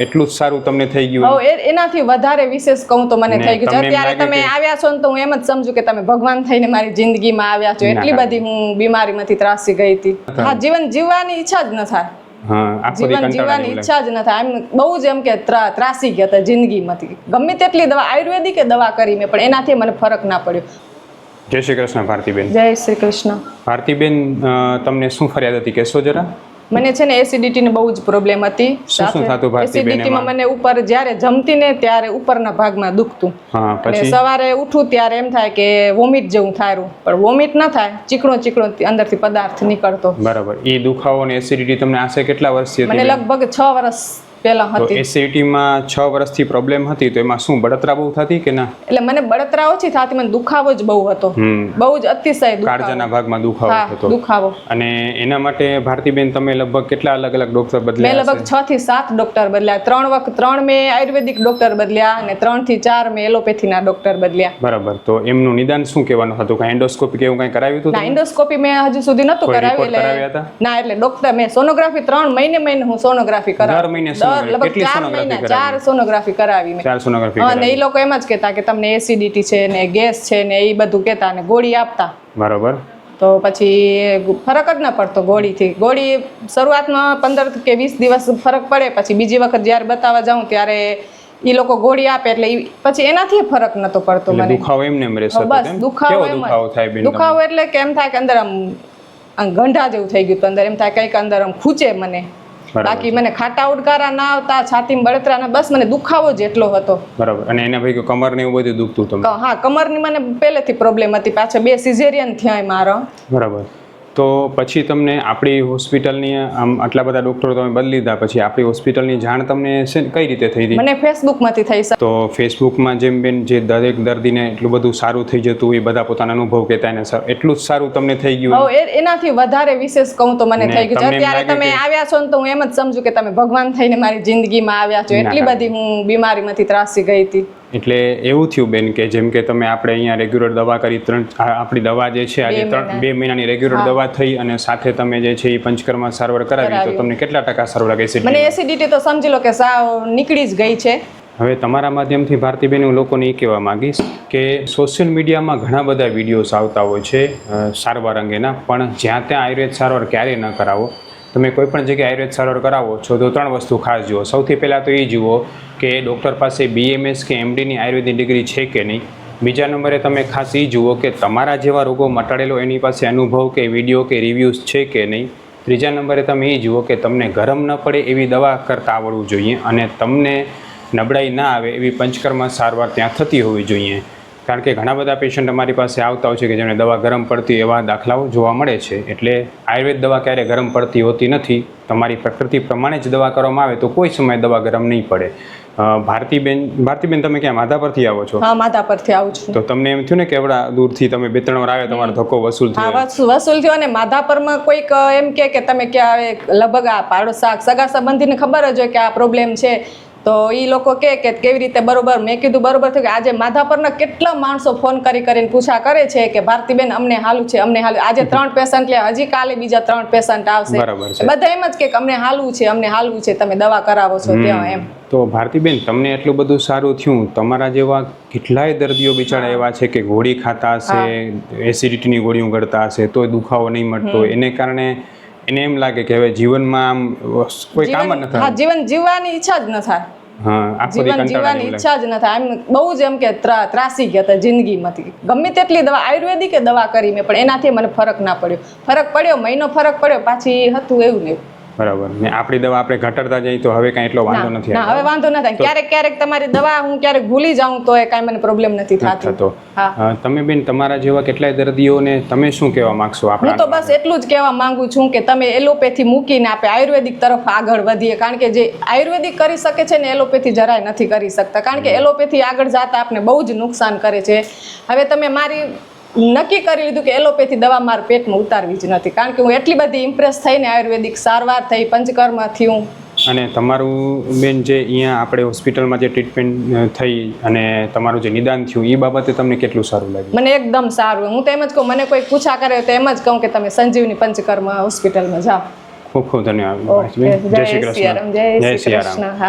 એટલું જ સારું તમને થઈ ગયું હવે એનાથી વધારે વિશેષ કહું તો મને થઈ ગયું. અત્યારે તમે આવ્યા છો ને તો હું એમ જ સમજુ કે તમે ભગવાન થઈને મારી જિંદગીમાં આવ્યા છો. એટલી બધી હું બીમારીમાંથી ત્રાસી ગઈ હતી. હા જીવન જીવવાની ઈચ્છા જ ન થાય. જીવન જીવવાની ઈચ્છા જ ન થાય. એમ બહુ જ એમ કે ત્રા- ત્રાસી ગયા હતા જિંદગીમાંથી. ગમે તેટલી દવા આયુર્વેદિક દવા કરી મેં પણ એનાથી મને ફરક ના પડ્યો. જય શ્રી કૃષ્ણ ભારતીબેન. જય શ્રી કૃષ્ણ. ભારતીબેન તમને શું ફરિયાદ હતી? કહેશો જરા. મને છે ને એસિડિટી ની બહુ જ પ્રોબ્લેમ હતી. એસિડિટી માં એસિડિટીમાં મને ઉપર જ્યારે જમતી ને ત્યારે ઉપરના ભાગમાં દુખતું. અને સવારે ઉઠું ત્યારે એમ થાય કે વોમિટ જેવું થાય પણ વોમિટ ના થાય ચીકણો ચીકણો અંદરથી પદાર્થ નીકળતો. બરાબર. એ દુખાવો અને એસિડિટી તમને આશે કેટલા વર્ષથી મને લગભગ છ વર્ષ પહેલા હતી. એસિડિટીમાં છ વર્ષથી પ્રોબ્લેમ હતી તો એમાં શું બળતરા બહુ થતી કે ના? એટલે મને બળતરા ઓછી થતી મને દુખાવો જ બહુ હતો. બહુ જ અતિશય કાળજાના ભાગમાં દુખાવો હતો દુખાવો. અને એના માટે ભારતીબેન તમે લગભગ કેટલા અલગ અલગ ડોક્ટર મેં બદલ્યા લગભગ છ થી સાત ડોક્ટર બદલ્યા. ત્રણ વખત ત્રણ મેં આયુર્વેદિક ડોક્ટર બદલ્યા અને ત્રણથી ચાર મેં એલોપેથીના ડોક્ટર બદલ્યા. બરાબર. તો એમનું નિદાન શું કહેવાનું હતું? કાંઈ એન્ડોસ્કોપી કેવું કાંઈ કરાવ્યું હતું ના એન્ડોસ્કોપી મેં હજુ સુધી નહોતું કરાવ્યું એટલે ના એટલે ડોક્ટર મેં સોનોગ્રાફી ત્રણ મહિને મહિને હું સોનોગ્રાફી કરાવ મહિને? લગભગ ચાર મહિના ચાર સોનોગ્રાફી કરાવી મેં. ચાર સોનોગ્રાફી હા, એ લોકો એમ જ કહેતા કે તમને એસિડિટી છે ને ગેસ છે ને એ બધું કહેતા ને ગોળી આપતા. બરોબર. તો પછી ફરક જ ના પડતો ગોળીથી. ગોળી શરૂઆતમાં પંદર કે વીસ દિવસ ફરક પડે પછી બીજી વખત જ્યારે બતાવવા જાઉં ત્યારે એ લોકો ગોળી આપે એટલે પછી એનાથી ફરક નતો પડતો મને. દુખાવો એમ નેમ રહેશે બસ દુખાવો એમ દુખાવો થાય બેન દુખાવો એટલે કે એમ થાય કે અંદર આમ ગંઢા જેવું થઈ ગયું અંદર એમ થાય કંઈક અંદર આમ ખૂચે મને. બાકી મને ખાટા ઉડકારા ના આવતા છાતીમાં બળતરા ના બસ મને દુખાવો જ એટલો હતો. બરાબર. અને એના ભાઈ કમર ને એવું બધું દુખતું તમને? હા હા કમરની મને પહેલેથી પ્રોબ્લેમ હતી. પાછા બે સિઝેરિયન થયા મારો. બરાબર. તો પછી તમને આપણી હોસ્પિટલની આમ આટલા બધા ડોક્ટરો તમે બદલી લીધા પછી આપણી હોસ્પિટલની જાણ તમને કઈ રીતે થઈ હતી? મને ફેસબુકમાંથી થઈ તો ફેસબુકમાં જેમ બેન જે દરેક દર્દીને એટલું બધું સારું થઈ જતું એ બધા પોતાના અનુભવ કહેતા એને એટલું જ સારું તમને થઈ ગયું એનાથી વધારે વિશેષ કહું તો મને થઈ ગયું. અત્યારે તમે આવ્યા છો ને તો હું એમ જ સમજુ કે તમે ભગવાન થઈને મારી જિંદગીમાં આવ્યા છો. એટલી બધી હું બીમારીમાંથી ત્રાસી ગઈ હતી. એટલે એવું થયું બેન કે જેમ કે તમે આપણે અહીંયા રેગ્યુલર દવા કરી ત્રણ આપણી દવા જે છે આજે ત્રણ બે મહિનાની રેગ્યુલર દવા થઈ અને સાથે તમે જે છે એ પંચકર્મા સારવાર કરાવી તો તમને કેટલા ટકા સારું લાગે? છે મને એસિડિટી તો સમજી લો કે સાવ નીકળી જ ગઈ છે. હવે તમારા માધ્યમથી ભારતીબેન હું લોકોને એ કહેવા માંગીશ કે સોશિયલ મીડિયામાં ઘણા બધા વિડીયોઝ આવતા હોય છે સારવાર અંગેના પણ જ્યાં ત્યાં આયુર્વેદ સારવાર ક્યારેય ન કરાવો. તમે કોઈ પણ જગ્યાએ આયુર્વેદ સારવાર કરાવો, છો તો ત્રણ વસ્તુ ખાસ જુઓ. સૌથી પહેલાં તો એ જુઓ કે ડૉક્ટર પાસે બીએમએસ કે એમડીની આયુર્વેદિક ડિગ્રી છે કે નહીં. બીજા નંબરે તમે ખાસ એ જુઓ કે તમારા જેવા રોગો મટાડેલો એની પાસે અનુભવ કે વીડિયો કે રિવ્યૂઝ છે કે નહીં. ત્રીજા નંબરે તમે એ જુઓ કે તમને ગરમ ન પડે એવી દવા કરતાં આવડવું જોઈએ અને તમને નબળાઈ ના આવે એવી પંચકર્મ સારવાર ત્યાં થતી હોવી જોઈએ. કારણ કે ઘણા બધા પેશન્ટ અમારી પાસે આવતા હોય છે કે જેમને દવા ગરમ પડતી એવા દાખલાઓ જોવા મળે છે. એટલે આયુર્વેદ દવા ક્યારે ગરમ પડતી હોતી નથી તમારી પ્રકૃતિ પ્રમાણે જ દવા કરવામાં આવે તો કોઈ સમયે દવા ગરમ નહીં પડે. ભારતીબેન ભારતીબેન તમે ક્યાં? માધા પરથી આવો છો? હા માથા પરથી આવું છું. તો તમને એમ થયું ને કે એવડા દૂરથી તમે બે ત્રણ વાર આવે તમારો ધક્કો વસૂલ થયો. વસૂલ થયો અને માધાપરમાં કોઈક એમ કે કે તમે ક્યાં આવે લગભગ આ પાડો શાક સગા સંબંધીને ખબર જ હોય કે આ પ્રોબ્લેમ છે. તો એ લોકો કે કે કેવી રીતે બરોબર? મેં કીધું બરોબર થયું કે આજે માધાપરના કેટલા માણસો ફોન કરી કરીને પૂછા કરે છે કે ભારતીબેન અમને હાલું છે અમને હાલું આજે ત્રણ પેશન્ટ લે હજી કાલે બીજા ત્રણ પેશન્ટ આવશે. બધા એમ જ કે અમને હાલવું છે અમને હાલવું છે તમે દવા કરાવો છો ત્યાં એમ. તો ભારતીબેન તમને એટલું બધું સારું થયું? તમારા જેવા કેટલાય દર્દીઓ બિચારા એવા છે કે ગોળી ખાતા હશે એસિડિટીની ગોળી ગળતા હશે તોય દુખાવો નહીં મળતો. એને કારણે એને એમ લાગે કે હવે જીવનમાં આમ કોઈ કામ જ ન થાય. જીવન જીવવાની ઈચ્છા જ ન થાય. જીવન જીવવાની ઈચ્છા જ ન થાય. એમ બહુ જ એમ કે ત્રા- ત્રાસી ગયા હતા જિંદગીમાંથી. ગમે તેટલી દવા આયુર્વેદિક દવા કરી મેં પણ એનાથી મને ફરક ના પડ્યો. ફરક પડ્યો મહિનો ફરક પડ્યો પાછી હતું એવું ને એવું. બરાબર. ને આપણી દવા આપણે ઘટાડતા જઈએ તો હવે કાંઈ એટલો વાંધો નથી ના હવે વાંધો નથી ક્યારેક ક્યારેક તમારી દવા હું ક્યારેક ભૂલી જાઉં તો એ કાંઈ મને પ્રોબ્લેમ નથી થતો. તમે બેન તમારા જેવા કેટલાય દર્દીઓને તમે શું કહેવા માંગશો હું તો બસ એટલું જ કહેવા માંગુ છું કે તમે એલોપેથી મૂકીને આપે આયુર્વેદિક તરફ આગળ વધીએ. કારણ કે જે આયુર્વેદિક કરી શકે છે ને એલોપેથી જરાય નથી કરી શકતા. કારણ કે એલોપેથી આગળ જતા આપને બહુ જ નુકસાન કરે છે. હવે તમે મારી નક્કી કરી લીધું કે એલોપેથી દવા મારા પેટમાં ઉતારવી જ નથી. કારણ કે હું એટલી બધી ઇમ્પ્રેસ થઈને આયુર્વેદિક સારવાર થઈ પંચકર્મથી થયું અને તમારું બેન જે અહીંયા આપણે હોસ્પિટલમાં જે ટ્રીટમેન્ટ થઈ અને તમારું જે નિદાન થયું એ બાબતે તમને કેટલું સારું લાગ્યું? મને એકદમ સારું. હું તો એમ જ કહું મને કોઈ પૂછા કરે તો એમ જ કહું કે તમે સંજીવની પંચકર્મ હોસ્પિટલમાં જાઓ. ખૂબ ખૂબ ધન્યવાદ. જય શ્રી કૃષ્ણ. જય શ્રી કૃષ્ણ. હા.